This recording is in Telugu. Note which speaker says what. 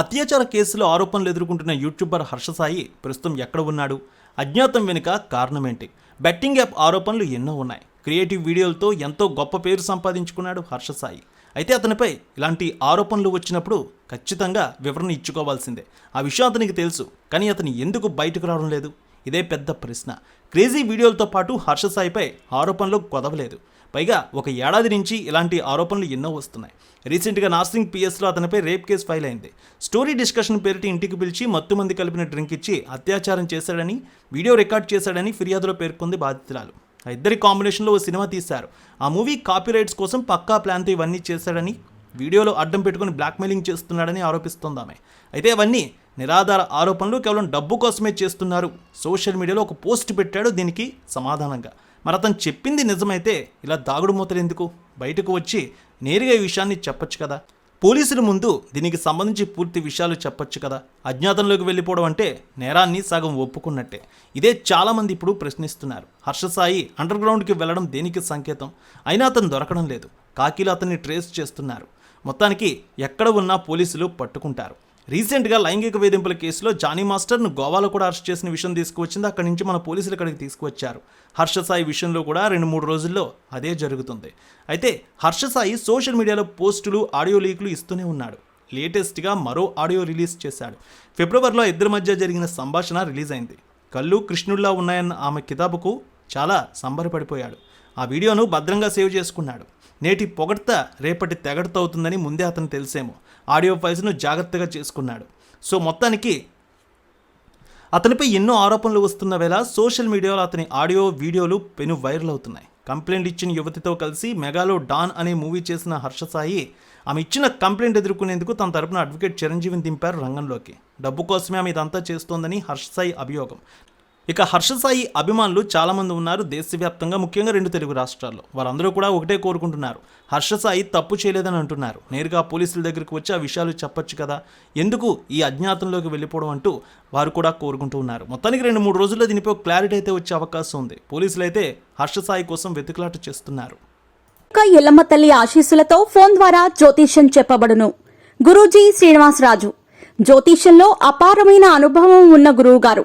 Speaker 1: అత్యాచార కేసులో ఆరోపణలు ఎదుర్కొంటున్న యూట్యూబర్ హర్షసాయి ప్రస్తుతం ఎక్కడ ఉన్నాడు? అజ్ఞాతం వెనుక కారణమేంటి బెట్టింగ్ యాప్ ఆరోపణలు ఎన్నో ఉన్నాయి. క్రియేటివ్ వీడియోలతో ఎంతో గొప్ప పేరు సంపాదించుకున్నాడు హర్షసాయి. అయితే అతనిపై ఇలాంటి ఆరోపణలు వచ్చినప్పుడు ఖచ్చితంగా వివరణ ఇచ్చుకోవాల్సిందే. ఆ విషయం అతనికి తెలుసు కానీ అతను ఎందుకు బయటకు రావడం లేదు? ఇదే పెద్ద ప్రశ్న. క్రేజీ వీడియోలతో పాటు హర్షసాయిపై ఆరోపణలు కొదవలేదు. పైగా ఒక ఏడాది నుంచి ఇలాంటి ఆరోపణలు ఎన్నో వస్తున్నాయి. రీసెంట్గా నార్సింగ్ పిఎస్లో అతనిపై రేప్ కేసు ఫైల్ అయింది. స్టోరీ డిస్కషన్ పేరిట ఇంటికి పిలిచి మత్తు మంది కలిపిన డ్రింక్ ఇచ్చి అత్యాచారం చేశాడని వీడియో రికార్డ్ చేశాడని ఫిర్యాదులో పేర్కొంది బాధితురాలు. ఆ ఇద్దరి కాంబినేషన్లో ఓ సినిమా తీశారు. ఆ మూవీ కాపీరైట్స్ కోసం పక్కా ప్లాన్తో ఇవన్నీ చేశాడని వీడియోలో అడ్డం పెట్టుకుని బ్లాక్మెయిలింగ్ చేస్తున్నాడని ఆరోపిస్తోంది ఆమె. అయితే అవన్నీ నిరాధార ఆరోపణలు కేవలం డబ్బు కోసమే చేస్తున్నారు. సోషల్ మీడియాలో ఒక పోస్ట్ పెట్టాడు దీనికి సమాధానంగా. మరి అతను చెప్పింది నిజమైతే ఇలా దాగుడు మూతలు ఎందుకు? బయటకు వచ్చి నేరుగా ఈ విషయాన్ని చెప్పొచ్చు కదా. పోలీసుల ముందు దీనికి సంబంధించి పూర్తి విషయాలు చెప్పొచ్చు కదా. అజ్ఞాతంలోకి వెళ్ళిపోవడం అంటే నేరాన్ని సగం ఒప్పుకున్నట్టే. ఇదే చాలామంది ఇప్పుడు ప్రశ్నిస్తున్నారు. హర్షసాయి అండర్ గ్రౌండ్కి వెళ్ళడం దేనికి సంకేతం? అయినా అతను దొరకడం లేదు. కాకీలు అతన్ని ట్రేస్ చేస్తున్నారు. మొత్తానికి ఎక్కడ ఉన్నా పోలీసులు పట్టుకుంటారు. రీసెంట్గా లైంగిక వేధింపుల కేసులో జానీ మాస్టర్ను గోవాలో కూడా అరెస్ట్ చేసిన విషయం తీసుకువచ్చింది. అక్కడి నుంచి మన పోలీసులు ఇక్కడికి తీసుకువచ్చారు. హర్షసాయి విషయంలో కూడా రెండు మూడు రోజుల్లో అదే జరుగుతుంది. అయితే హర్షసాయి సోషల్ మీడియాలో పోస్టులు ఆడియో లీకులు ఇస్తూనే ఉన్నాడు. లేటెస్ట్గా మరో ఆడియో రిలీజ్ చేశాడు. ఫిబ్రవరిలో ఇద్దరి మధ్య జరిగిన సంభాషణ రిలీజ్ అయింది. కళ్ళు కృష్ణుల్లా ఉన్నాయన్న ఆమె కితాబుకు చాలా సంబరపడిపోయాడు. ఆ వీడియోను భద్రంగా సేవ్ చేసుకున్నాడు. నేటి పొగడ్త రేపటి తెగడత అవుతుందని ముందే అతను తెలిసేమో. ఆడియో ఫైల్స్ను జాగ్రత్తగా చేసుకున్నాడు. సో మొత్తానికి అతనిపై ఎన్నో ఆరోపణలు వస్తున్న వేళ సోషల్ మీడియాలో అతని ఆడియో వీడియోలు పెను వైరల్ అవుతున్నాయి. కంప్లైంట్ ఇచ్చిన యువతితో కలిసి మెగాలో డాన్ అనే మూవీ చేసిన హర్షసాయి ఆమె ఇచ్చిన కంప్లైంట్ ఎదుర్కొనేందుకు తన తరపున అడ్వకేట్ చిరంజీవిని దింపారు రంగంలోకి. డబ్బు కోసమే ఆమె ఇదంతా చేస్తోందని హర్షసాయి అభియోగం. ఇక హర్షసాయి అభిమానులు చాలామంది ఉన్నారు దేశవ్యాప్తంగా ముఖ్యంగా రెండు తెలుగు రాష్ట్రాల్లో. వారందరూ కూడా ఒకటే కోరుకుంటున్నారు. హర్షసాయి తప్పు చేయలేదని అంటున్నారు. నేరుగా పోలీసుల దగ్గరికి వచ్చి ఆ విషయాలు చెప్పొచ్చు కదా? ఎందుకు ఈ అజ్ఞాతంలోకి వెళ్ళిపోవడం అంటూ వారు కూడా కోరుకుంటూ ఉన్నారు. మొత్తానికి రెండు మూడు రోజుల్లో దీనిపై క్లారిటీ అయితే వచ్చే అవకాశం ఉంది. పోలీసులు అయితే హర్షసాయి కోసం వెతుకులాట చేస్తున్నారు.
Speaker 2: యొక్క ఎల్లమ్మ తల్లి ఆశీస్సులతో ఫోన్ ద్వారా జ్యోతిష్యం చెప్పబడును. గురూజీ శ్రీనివాసరాజు. జ్యోతిష్యంలో అపారమైన అనుభవం ఉన్న గురువు గారు